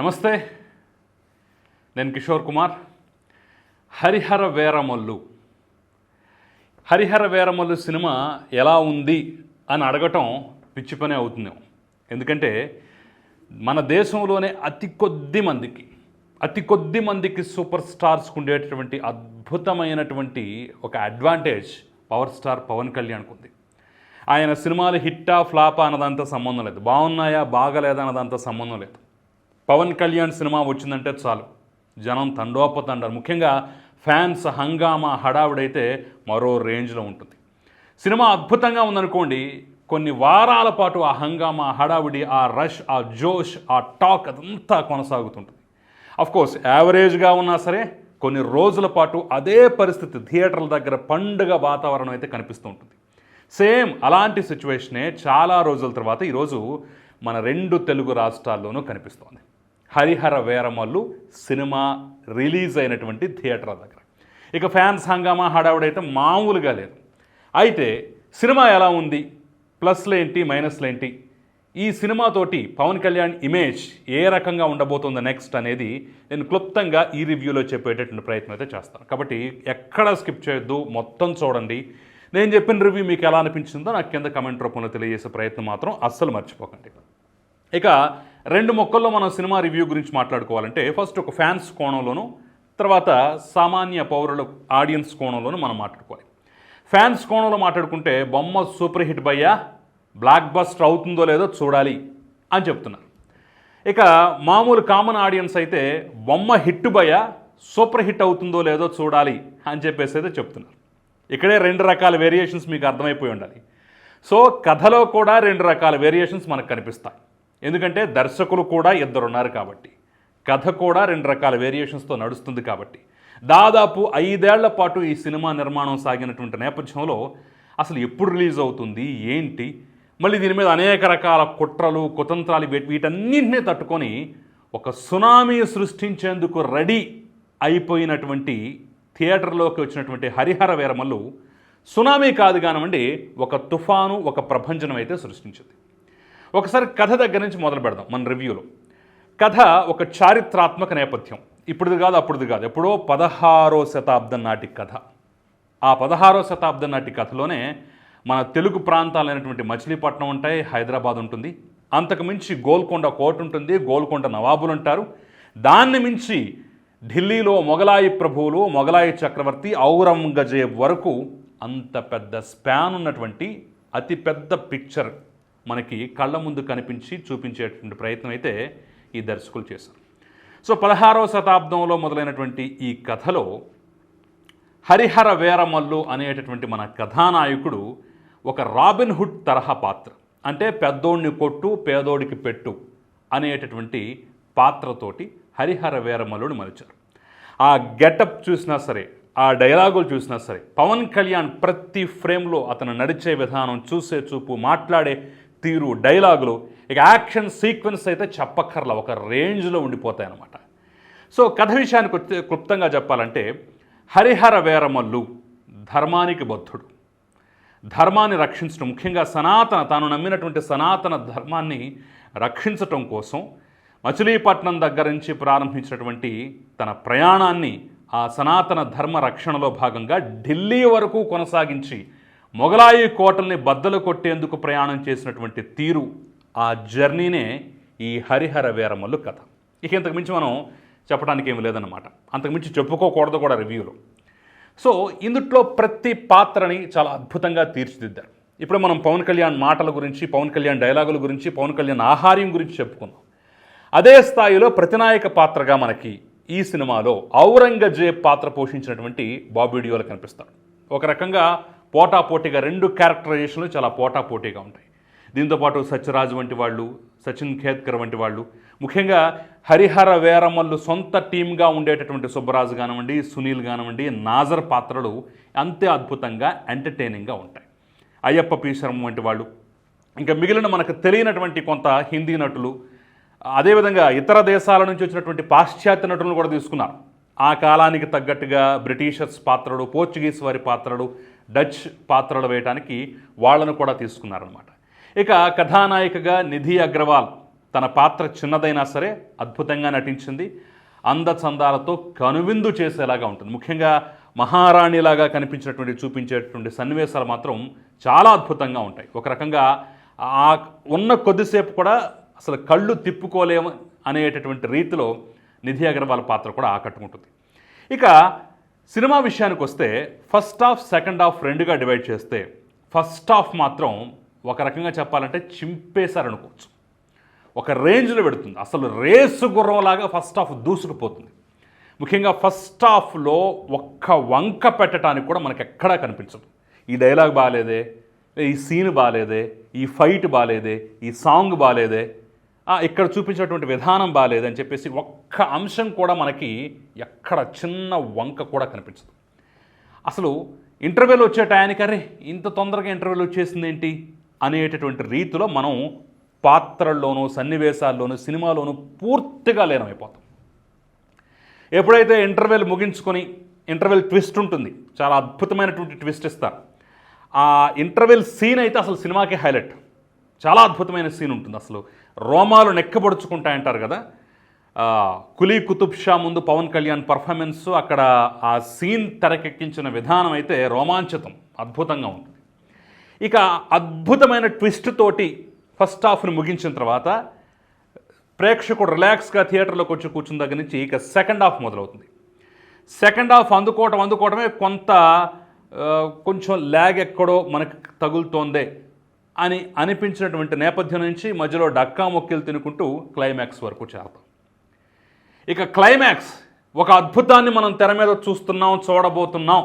నమస్తే. నేను కిషోర్ కుమార్. హరిహర వేరమల్లు. హరిహర వేరమల్లు సినిమా ఎలా ఉంది అని అడగటం పిచ్చి పనే అవుతుంది. ఎందుకంటే మన దేశంలోనే అతి కొద్ది మందికి అతి కొద్ది మందికి సూపర్ స్టార్స్కి ఉండేటటువంటి అద్భుతమైనటువంటి ఒక అడ్వాంటేజ్ పవర్ స్టార్ పవన్ కళ్యాణ్కు ఉంది ఆయన సినిమాలు హిట్టా ఫ్లాపా అన్నదంతా సంబంధం లేదు. బాగున్నాయా బాగలేదా అన్నదంతా సంబంధం లేదు. పవన్ కళ్యాణ్ సినిమా వచ్చిందంటే చాలు. జనం తండోపతండారు. ముఖ్యంగా ఫ్యాన్స్ హంగామా హడావుడైతే మరో రేంజ్లో ఉంటుంది. సినిమా అద్భుతంగా ఉందనుకోండి కొన్ని వారాల పాటు ఆ హంగామా హడావిడి హడావుడి ఆ రష్ ఆ జోష్ ఆ టాక్ అదంతా కొనసాగుతుంటుంది. కోర్స్ యావరేజ్గా ఉన్నా సరే కొన్ని రోజుల పాటు అదే పరిస్థితి థియేటర్ల దగ్గర పండుగ వాతావరణం అయితే కనిపిస్తూ ఉంటుంది సేమ్ అలాంటి సిచ్యువేషనే చాలా రోజుల తర్వాత ఈరోజు మన రెండు తెలుగు రాష్ట్రాల్లోనూ కనిపిస్తోంది. హరిహర వేరమల్లు సినిమా రిలీజ్ అయినటువంటి థియేటర్ దగ్గర. ఇక ఫ్యాన్స్ హంగామా హడావుడైతే మామూలుగా లేదు. అయితే సినిమా ఎలా ఉంది? ప్లస్లు ఏంటి? మైనస్లు ఏంటి? ఈ సినిమాతోటి పవన్ కళ్యాణ్ ఇమేజ్ ఏ రకంగా ఉండబోతుందో నెక్స్ట్ అనేది నేను క్లుప్తంగా ఈ రివ్యూలో చెప్పేటటువంటి ప్రయత్నం అయితే చేస్తాను. కాబట్టి ఎక్కడ స్కిప్ చేయొద్దు మొత్తం చూడండి. నేను చెప్పిన రివ్యూ మీకు ఎలా అనిపించిందో నాకు కింద కమెంట్ రూపంలో తెలియజేసే ప్రయత్నం మాత్రం అస్సలు మర్చిపోకండి. ఇక రెండు మొక్కల్లో మనం సినిమా రివ్యూ గురించి మాట్లాడుకోవాలంటే ఫస్ట్ ఒక ఫ్యాన్స్ కోణంలోను తర్వాత సామాన్య పౌరుల ఆడియన్స్ కోణంలోనూ మనం మాట్లాడుకోవాలి. ఫ్యాన్స్ కోణంలో మాట్లాడుకుంటే బొమ్మ సూపర్ హిట్ బయ్యా బ్లాక్ బస్టర్ అవుతుందో లేదో చూడాలి అని చెప్తున్నారు. ఇక మామూలు కామన్ ఆడియన్స్ అయితే బొమ్మ హిట్ భయ సూపర్ హిట్ అవుతుందో లేదో చూడాలి అని చెప్పేసి అయితే చెప్తున్నారు. ఇక్కడే రెండు రకాల వేరియేషన్స్ మీకు అర్థమైపోయి ఉండాలి. సో కథలో కూడా రెండు రకాల వేరియేషన్స్ మనకు కనిపిస్తాయి. ఎందుకంటే దర్శకులు కూడా ఇద్దరున్నారు కాబట్టి. కథ కూడా రెండు రకాల వేరియేషన్స్తో నడుస్తుంది కాబట్టి. దాదాపు ఐదేళ్ళ పాటు ఈ సినిమా నిర్మాణం సాగినటువంటి నేపథ్యంలో అసలు ఎప్పుడు రిలీజ్ అవుతుంది? ఏంటి? మళ్ళీ దీని మీద అనేక రకాల కుట్రలు కుతంత్రాలు వీటి- వీటన్నింటినీ తట్టుకొని ఒక సునామీ సృష్టించేందుకు రెడీ అయిపోయినటువంటి థియేటర్లోకి వచ్చినటువంటి హరిహర వీరమల్లు సునామీ కాదు కానివ్వండి ఒక తుఫాను ఒక ప్రభంజనం అయితే సృష్టించింది. ఒకసారి కథ దగ్గర నుంచి మొదలు పెడదాం మన రివ్యూలో. కథ ఒక చారిత్రాత్మక నేపథ్యం. ఇప్పుడుది కాదు అప్పుడుది కాదు. ఎప్పుడో పదహారో శతాబ్దం నాటి కథ. ఆ పదహారో శతాబ్దం నాటి కథలోనే మన తెలుగు ప్రాంతాలైనటువంటి మచిలీపట్నం ఉంటాయి హైదరాబాద్ ఉంటుంది. అంతకు మించి గోల్కొండ కోట ఉంటుంది గోల్కొండ నవాబులు ఉంటారు. దాన్ని మించి ఢిల్లీలో మొఘలాయి ప్రభువులు మొఘలాయి చక్రవర్తి ఔరంగజేబ్ వరకు అంత పెద్ద స్పాన్ ఉన్నటువంటి అతిపెద్ద పిక్చర్ మనకి కళ్ళ ముందు కనిపించి చూపించేటువంటి ప్రయత్నం అయితే ఈ దర్శకులు చేశారు. సో పదహారవ శతాబ్దంలో మొదలైనటువంటి ఈ కథలో హరిహర వీరమల్లు అనేటటువంటి మన కథానాయకుడు ఒక రాబిన్ హుడ్ తరహా పాత్ర అంటే పెద్దోడిని కొట్టు పేదోడికి పెట్టు అనేటటువంటి పాత్రతోటి హరిహర వీరమల్లుని మలిచారు. ఆ గెటప్ చూసినా సరే ఆ డైలాగులు చూసినా సరే పవన్ కళ్యాణ్ ప్రతి ఫ్రేమ్లో అతను నడిచే విధానం చూసే చూపు మాట్లాడే తీరు డైలాగులు ఇక యాక్షన్ సీక్వెన్స్ అయితే చెప్పక్కర్ల ఒక రేంజ్లో ఉండిపోతాయి అన్నమాట సో కథ విషయానికి వచ్చే క్లుప్తంగా చెప్పాలంటే హరిహర వేరమల్లు ధర్మానికి బద్ధుడు. ధర్మాన్ని రక్షించడం ముఖ్యంగా సనాతన తాను నమ్మినటువంటి సనాతన ధర్మాన్ని రక్షించటం కోసం మచిలీపట్నం దగ్గర నుంచి ప్రారంభించినటువంటి తన ప్రయాణాన్ని ఆ సనాతన ధర్మ రక్షణలో భాగంగా ఢిల్లీ వరకు కొనసాగించి మొఘలాయి కోటల్ని బద్దలు కొట్టేందుకు ప్రయాణం చేసినటువంటి తీరు ఆ జర్నీనే ఈ హరిహర వీరమల్లు కథ. ఇక ఇంతకుమించి మనం చెప్పడానికి ఏమి లేదన్నమాట. అంతకుమించి చెప్పుకోకూడదు కూడా రివ్యూలో. సో ఇందుట్లో ప్రతి పాత్రని చాలా అద్భుతంగా తీర్చిదిద్దారు. ఇప్పుడు మనం పవన్ కళ్యాణ్ మాటల గురించి పవన్ కళ్యాణ్ డైలాగుల గురించి పవన్ కళ్యాణ్ ఆహార్యం గురించి చెప్పుకుందాం. అదే స్థాయిలో ప్రతినాయక పాత్రగా మనకి ఈ సినిమాలో ఔరంగజేబ్ పాత్ర పోషించినటువంటి బాబీడియోలు కనిపిస్తారు ఒక రకంగా పోటాపోటీగా రెండు క్యారెక్టరైజేషన్లు చాలా పోటాపోటీగా ఉంటాయి. దీంతోపాటు సత్యరాజు వంటి వాళ్ళు సచిన్ ఖేత్కర్ వంటి వాళ్ళు. ముఖ్యంగా హరిహర వేరమల్లు సొంత టీమ్గా ఉండేటటువంటి సుబ్బరాజు కానివ్వండి సునీల్ కానివ్వండి నాజర్ పాత్రలు అంతే అద్భుతంగా ఎంటర్టైనింగ్గా ఉంటాయి. అయ్యప్ప పి శర్మ వంటి వాళ్ళు. ఇంకా మిగిలిన మనకు తెలియనటువంటి కొంత హిందీ నటులు. అదేవిధంగా ఇతర దేశాల నుంచి వచ్చినటువంటి పాశ్చాత్య నటులను కూడా తీసుకున్నారు. ఆ కాలానికి తగ్గట్టుగా బ్రిటిషర్స్ పాత్రలు పోర్చుగీస్ వారి పాత్రలు డచ్ పాత్రలు వేయడానికి వాళ్ళను కూడా తీసుకున్నారనమాట ఇక కథానాయికగా నిధి అగ్రవాల్ తన పాత్ర చిన్నదైనా సరే అద్భుతంగా నటించింది. అందచందాలతో కనువిందు చేసేలాగా ఉంటుంది. ముఖ్యంగా మహారాణిలాగా కనిపించినటువంటి చూపించేటువంటి సన్నివేశాలు మాత్రం చాలా అద్భుతంగా ఉంటాయి. ఒక రకంగా ఆ ఉన్న కొద్దిసేపు కూడా అసలు కళ్ళు తిప్పుకోలేము అనేటటువంటి రీతిలో నిధి అగర్వాల్ పాత్ర కూడా ఆకట్టుకుంటుంది. ఇక సినిమా విషయానికి వస్తే ఫస్ట్ హాఫ్ సెకండ్ హాఫ్ రెండుగా డివైడ్ చేస్తే ఫస్ట్ హాఫ్ మాత్రం ఒక రకంగా చెప్పాలంటే చింపేశారనుకోవచ్చు. ఒక రేంజ్లో పెడుతుంది. అసలు రేసు గుర్రంలాగా ఫస్ట్ హాఫ్ దూసుకుపోతుంది. ముఖ్యంగా ఫస్ట్ హాఫ్లో ఒక్క వంక పెట్టడానికి కూడా మనకు ఎక్కడా కనిపించదు. ఈ డైలాగ్ బాగాలేదే ఈ సీన్ బాగాలేదే ఈ ఫైట్ బాగాలేదే ఈ సాంగ్ బాగాలేదే ఇక్కడ చూపించినటువంటి విధానం బాగాలేదని చెప్పేసి ఒక్క అంశం కూడా మనకి ఎక్కడ చిన్న వంక కూడా కనిపించదు. అసలు ఇంటర్వ్యూలు వచ్చే టయానికి అరే ఇంత తొందరగా ఇంటర్వ్యూలు వచ్చేసింది ఏంటి అనేటటువంటి రీతిలో మనం పాత్రల్లోనూ సన్నివేశాల్లోనూ సినిమాలోనూ పూర్తిగా లీనమైపోతాం. ఎప్పుడైతే ఇంటర్వెల్ ముగించుకొని ఇంటర్వెల్ ట్విస్ట్ ఉంటుంది చాలా అద్భుతమైనటువంటి ట్విస్ట్ ఇస్తారు. ఆ ఇంటర్వెల్ సీన్ అయితే అసలు సినిమాకి హైలైట్. చాలా అద్భుతమైన సీన్ ఉంటుంది అసలు. రోమాలు నెక్కబడుచుకుంటాయంటారు కదా? కులీ కుతుబ్ షా ముందు పవన్ కళ్యాణ్ పర్ఫార్మెన్స్ అక్కడ ఆ సీన్ తెరకెక్కించిన విధానం అయితే రోమాంచితం అద్భుతంగా ఉంటుంది. ఇక అద్భుతమైన ట్విస్ట్ తోటి ఫస్ట్ హాఫ్ని ముగించిన తర్వాత ప్రేక్షకుడు రిలాక్స్గా థియేటర్లోకి వచ్చి కూర్చున్న దగ్గర నుంచి ఇక సెకండ్ హాఫ్ మొదలవుతుంది. సెకండ్ హాఫ్ అందుకోవటం అందుకోవటమే కొంత కొంచెం ల్యాగ్ ఎక్కడో మనకు తగులుతోందే అని అనిపించినటువంటి నేపథ్యం నుంచి మధ్యలో డక్కా మొక్కిలు తినుకుంటూ క్లైమాక్స్ వరకు చేరతాం ఇక క్లైమాక్స్ ఒక అద్భుతాన్ని మనం తెర మీద చూస్తున్నాం చూడబోతున్నాం.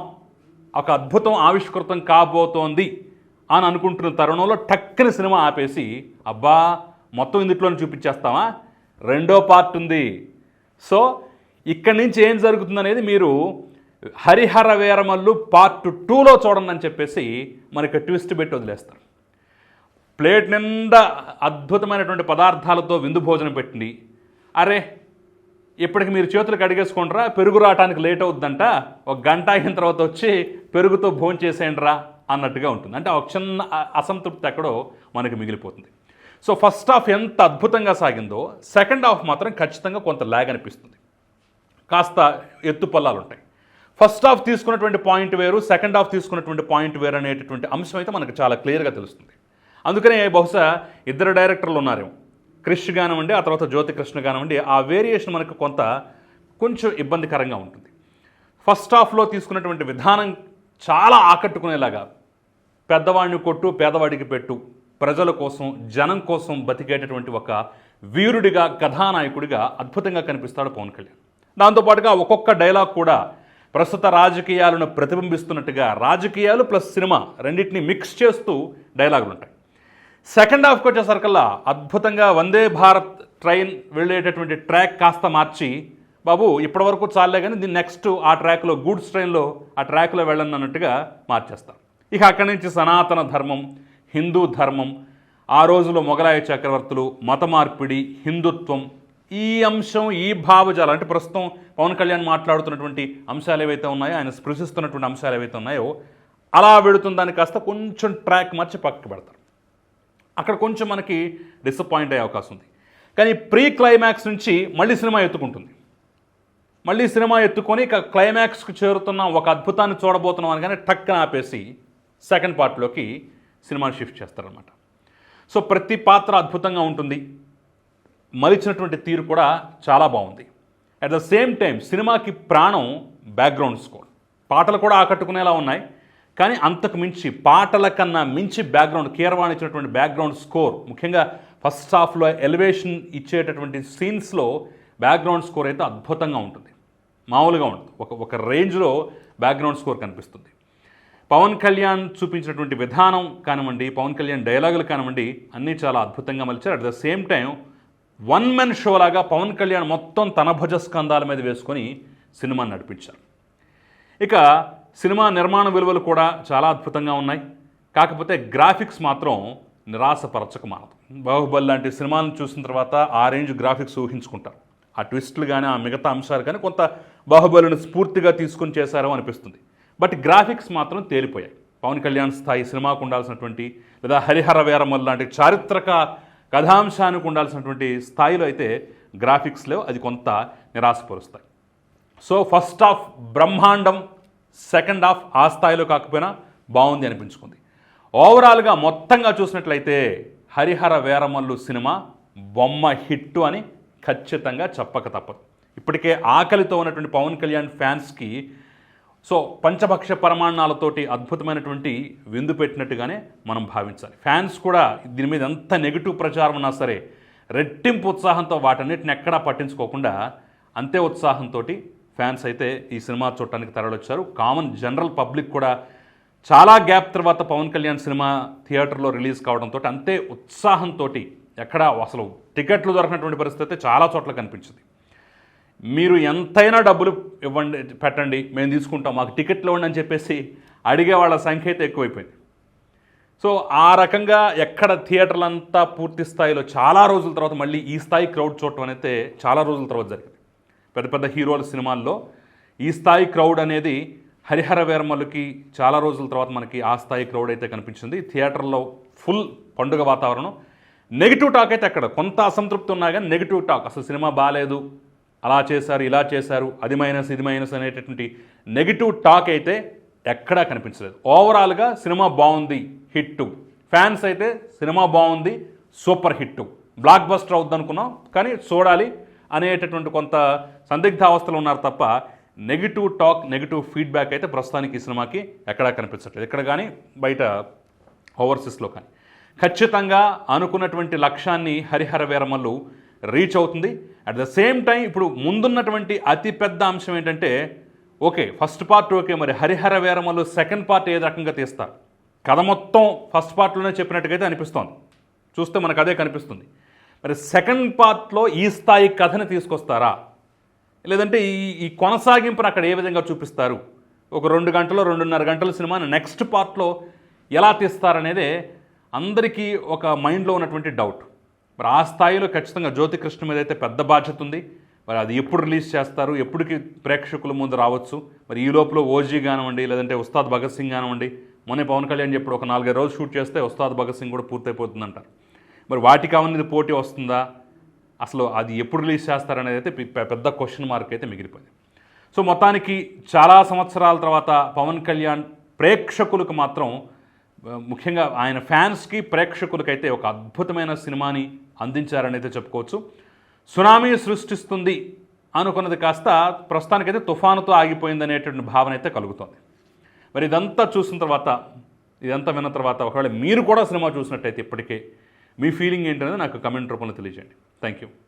ఒక అద్భుతం ఆవిష్కృతం కాబోతోంది అని అనుకుంటున్న తరుణంలో టక్కని సినిమా ఆపేసి అబ్బా మొత్తం ఇందుట్లోనే చూపించేస్తామా రెండో పార్ట్ ఉంది. సో ఇక్కడి నుంచి ఏం జరుగుతుందనేది మీరు హరిహర వీరమల్లు పార్ట్ టూలో చూడండి అని చెప్పేసి మనకి ట్విస్ట్ పెట్టి వదిలేస్తారు. ప్లేట్ నిండా అద్భుతమైనటువంటి పదార్థాలతో విందు భోజనం పెట్టింది. అరే ఇప్పటికి మీరు చేతులు కడిగేసుకుంటారా పెరుగు రావటానికి లేట్ అవుద్దంట ఒక గంట అయిన తర్వాత వచ్చి పెరుగుతో భోజనం చేసేయండిరా అన్నట్టుగా ఉంటుంది. అంటే ఒక చిన్న అసంతృప్తి ఎక్కడో మనకి మిగిలిపోతుంది. సో ఫస్ట్ హాఫ్ ఎంత అద్భుతంగా సాగిందో సెకండ్ హాఫ్ మాత్రం ఖచ్చితంగా కొంత ల్యాగ్ అనిపిస్తుంది. కాస్త ఎత్తు పల్లాలు ఉంటాయి ఫస్ట్ హాఫ్ తీసుకున్నటువంటి పాయింట్ వేరు సెకండ్ హాఫ్ తీసుకున్నటువంటి పాయింట్ వేరు అనేటటువంటి అంశం అయితే మనకు చాలా క్లియర్గా తెలుస్తుంది. అందుకనే బహుశా ఇద్దరు డైరెక్టర్లు ఉన్నారేమో. క్రిష్ కానివ్వండి ఆ తర్వాత జ్యోతి కృష్ణ కానివ్వండి ఆ వేరియేషన్ మనకు కొంత కొంచెం ఇబ్బందికరంగా ఉంటుంది. ఫస్ట్ హాఫ్లో తీసుకున్నటువంటి విధానం చాలా ఆకట్టుకునేలాగా పెద్దవాడిని కొట్టు పేదవాడికి పెట్టు ప్రజల కోసం జనం కోసం బతికేటటువంటి ఒక వీరుడిగా కథానాయకుడిగా అద్భుతంగా కనిపిస్తాడు పవన్ కళ్యాణ్. దాంతోపాటుగా ఒక్కొక్క డైలాగ్ కూడా ప్రస్తుత రాజకీయాలను ప్రతిబింబిస్తున్నట్టుగా రాజకీయాలు ప్లస్ సినిమా రెండింటిని మిక్స్ చేస్తూ డైలాగులు ఉంటాయి సెకండ్ హాఫ్కి వచ్చేసరికల్లా అద్భుతంగా వందే భారత్ ట్రైన్ వెళ్ళేటటువంటి ట్రాక్ కాస్త మార్చి బాబు ఇప్పటివరకు చాలే కానీ దీన్ని నెక్స్ట్ ఆ ట్రాక్లో గూడ్స్ ట్రైన్లో ఆ ట్రాక్లో వెళ్ళను అన్నట్టుగా మార్చేస్తారు ఇక అక్కడి నుంచి సనాతన ధర్మం హిందూ ధర్మం ఆ రోజులో మొఘలాయ చక్రవర్తులు మత మార్పిడి హిందుత్వం ఈ అంశం ఈ భావజాలం అంటే ప్రస్తుతం పవన్ కళ్యాణ్ మాట్లాడుతున్నటువంటి అంశాలు ఏవైతే ఉన్నాయో ఆయన స్పృశిస్తున్నటువంటి అంశాలు ఏవైతే ఉన్నాయో అలా వెళుతుందని కాస్త కొంచెం ట్రాక్ మార్చి పక్కకి పెడతారు. అక్కడ కొంచెం మనకి డిసప్పాయింట్ అయ్యే అవకాశం ఉంది. కానీ ప్రీ క్లైమాక్స్ నుంచి మళ్ళీ సినిమా ఎత్తుకుంటుంది. మళ్ళీ సినిమా ఎత్తుకొని ఇక క్లైమాక్స్కి చేరుతున్న ఒక అద్భుతాన్ని చూడబోతున్నాం అని కానీ టక్కన ఆపేసి సెకండ్ పార్ట్లోకి సినిమాని షిఫ్ట్ చేస్తారనమాట సో ప్రతి పాత్ర అద్భుతంగా ఉంటుంది. మలిచినటువంటి తీరు కూడా చాలా బాగుంది. అట్ ద సేమ్ టైం సినిమాకి ప్రాణం బ్యాక్గ్రౌండ్ స్కోర్ పాటలు కూడా ఆకట్టుకునేలా ఉన్నాయి. కానీ అంతకు మించి పాటల కన్నా మించి బ్యాక్గ్రౌండ్ కీరవాణి ఇచ్చినటువంటి బ్యాక్గ్రౌండ్ స్కోర్ ముఖ్యంగా ఫస్ట్ హాఫ్లో ఎలివేషన్ ఇచ్చేటటువంటి సీన్స్లో బ్యాక్గ్రౌండ్ స్కోర్ అయితే అద్భుతంగా ఉంటుంది. మామూలుగా ఉంటుంది. ఒక ఒక రేంజ్లో బ్యాక్గ్రౌండ్ స్కోర్ కనిపిస్తుంది. పవన్ కళ్యాణ్ చూపించినటువంటి విధానం కానివ్వండి పవన్ కళ్యాణ్ డైలాగులు కానివ్వండి అన్నీ చాలా అద్భుతంగా మలిచారు. At the same time one men show లాగా పవన్ కళ్యాణ్ మొత్తం తన భుజ స్కంధాల మీద వేసుకొని సినిమాని నడిపించారు. ఇక సినిమా నిర్మాణ విలువలు కూడా చాలా అద్భుతంగా ఉన్నాయి. కాకపోతే గ్రాఫిక్స్ మాత్రం నిరాశపరచక మానదు. బాహుబలి లాంటి సినిమాలను చూసిన తర్వాత ఆ రేంజ్ గ్రాఫిక్స్ ఊహించుకుంటారు. ఆ ట్విస్ట్లు కానీ ఆ మిగతా అంశాలు కానీ కొంత బాహుబలిని స్ఫూర్తిగా తీసుకొని చేశారో అనిపిస్తుంది. బట్ గ్రాఫిక్స్ మాత్రం తేలిపోయాయి. పవన్ కళ్యాణ్ స్థాయి సినిమాకు ఉండాల్సినటువంటి లేదా హరిహర వేరమల్ లాంటి చారిత్రక కథాంశానికి ఉండాల్సినటువంటి స్థాయిలో అయితే గ్రాఫిక్స్లో అది కొంత నిరాశపరుస్తాయి. సో ఫస్ట్ ఆఫ్ బ్రహ్మాండం సెకండ్ హాఫ్ ఆ స్థాయిలో కాకపోయినా బాగుంది అనిపించుకుంది. ఓవరాల్గా మొత్తంగా చూసినట్లయితే హరిహర వేరమల్లు సినిమా బొమ్మ హిట్టు అని ఖచ్చితంగా చెప్పక తప్పదు. ఇప్పటికే ఆకలితో ఉన్నటువంటి పవన్ కళ్యాణ్ ఫ్యాన్స్కి సో పంచభక్ష ప్రమాణాలతోటి అద్భుతమైనటువంటి విందు పెట్టినట్టుగానే మనం భావించాలి. ఫ్యాన్స్ కూడా దీని మీద ఎంత నెగిటివ్ ప్రచారం ఉన్నా సరే రెట్టింపు ఉత్సాహంతో వాటన్నిటిని ఎక్కడా పట్టించుకోకుండా అంతే ఉత్సాహంతో ఫ్యాన్స్ అయితే ఈ సినిమా చూడటానికి తరలొచ్చారు కామన్ జనరల్ పబ్లిక్ కూడా చాలా గ్యాప్ తర్వాత పవన్ కళ్యాణ్ సినిమా థియేటర్లో రిలీజ్ కావడంతో అంతే ఉత్సాహంతో ఎక్కడ అసలు టికెట్లు దొరకనటువంటి పరిస్థితి అయితే చాలా చోట్ల కనిపించింది. మీరు ఎంతైనా డబ్బులు ఇవ్వండి పెట్టండి మేము తీసుకుంటాం మాకు టికెట్లు ఇవ్వండి అని చెప్పేసి అడిగే వాళ్ళ సంఖ్య అయితే ఎక్కువైపోయింది. సో ఆ రకంగా ఎక్కడ థియేటర్లంతా పూర్తి స్థాయిలో చాలా రోజుల తర్వాత మళ్ళీ ఈ స్థాయి క్రౌడ్ చూడటం అనేది చాలా రోజుల తర్వాత జరిగింది. పెద్ద పెద్ద హీరోల సినిమాల్లో ఈ స్థాయి క్రౌడ్ అనేది హరిహర వేర్మలకి చాలా రోజుల తర్వాత మనకి ఆ స్థాయి క్రౌడ్ అయితే కనిపించింది. థియేటర్లో ఫుల్ పండుగ వాతావరణం. నెగిటివ్ టాక్ అయితే అక్కడ కొంత అసంతృప్తి ఉన్నా కానీ నెగిటివ్ టాక్. అసలు సినిమా బాగాలేదు అలా చేశారు ఇలా చేశారు అది మైనస్ ఇది మైనస్ అనేటటువంటి నెగిటివ్ టాక్ అయితే ఎక్కడా కనిపించలేదు. ఓవరాల్గా సినిమా బాగుంది హిట్ ఫ్యాన్స్ అయితే సినిమా బాగుంది సూపర్ హిట్ బ్లాక్ బస్టర్ అవుద్ది అనుకున్నాం కానీ చూడాలి. అనేటటువంటి కొంత సందిగ్ధావస్థలు ఉన్నారు తప్ప నెగిటివ్ టాక్ నెగిటివ్ ఫీడ్బ్యాక్ అయితే ప్రస్తుతానికి ఈ సినిమాకి ఎక్కడా కనిపించట్లేదు. ఎక్కడ కానీ బయట ఓవర్సీస్లో కానీ. ఖచ్చితంగా అనుకున్నటువంటి లక్ష్యాన్ని హరిహర వీరమల్లు రీచ్ అవుతుంది. అట్ ద సేమ్ టైం ఇప్పుడు ముందున్నటువంటి అతిపెద్ద అంశం ఏంటంటే ఓకే ఫస్ట్ పార్ట్ ఓకే మరి హరిహర వీరమల్లు సెకండ్ పార్ట్ ఏ రకంగా తీస్తారు? కథ మొత్తం ఫస్ట్ పార్ట్లోనే చెప్పినట్టుగా అయితే అనిపిస్తోంది. చూస్తే మనకు అదే కనిపిస్తుంది. మరి సెకండ్ పార్ట్లో ఈ స్థాయి కథని తీసుకొస్తారా? లేదంటే ఈ ఈ కొనసాగింపును అక్కడ ఏ విధంగా చూపిస్తారు? ఒక రెండు గంటలు రెండున్నర గంటల సినిమాని నెక్స్ట్ పార్ట్లో ఎలా తీస్తారనేదే అందరికీ ఒక మైండ్లో ఉన్నటువంటి డౌట్. మరి ఆ స్థాయిలో ఖచ్చితంగా జ్యోతికృష్ణ మీద అయితే పెద్ద బాధ్యత ఉంది. మరి అది ఎప్పుడు రిలీజ్ చేస్తారు? ఎప్పటికి ప్రేక్షకుల ముందు రావచ్చు? మరి ఈ లోపల ఓజీ కానివ్వండి లేదంటే ఉస్తాద్ భగత్ సింగ్ కానివ్వండి మొన్న పవన్ కళ్యాణ్ చెప్పాడు ఒక నాలుగైదు రోజులు షూట్ చేస్తే ఉస్తాద్ భగత్ సింగ్ కూడా పూర్తయిపోతుందంటారు మరి వాటికి కావాలనేది పోటీ వస్తుందా? అసలు అది ఎప్పుడు రిలీజ్ చేస్తారనేది అయితే పెద్ద క్వశ్చన్ మార్క్ అయితే మిగిలిపోయింది. సో మొత్తానికి చాలా సంవత్సరాల తర్వాత పవన్ కళ్యాణ్ ప్రేక్షకులకు మాత్రం ముఖ్యంగా ఆయన ఫ్యాన్స్కి ప్రేక్షకులకైతే ఒక అద్భుతమైన సినిమాని అందించారని అయితే చెప్పుకోవచ్చు. సునామీ సృష్టిస్తుంది అనుకున్నది కాస్త ప్రస్తుతానికైతే తుఫానుతో ఆగిపోయింది అనేటువంటి భావన అయితే కలుగుతోంది. మరి ఇదంతా చూసిన తర్వాత ఇదంతా విన్న తర్వాత ఒకవేళ మీరు కూడా సినిమా చూసినట్టయితే ఇప్పటికే మీ ఫీలింగ్ ఏంటనేది నాకు కమెంట్ రూపంలో తెలియజేయండి. Thank you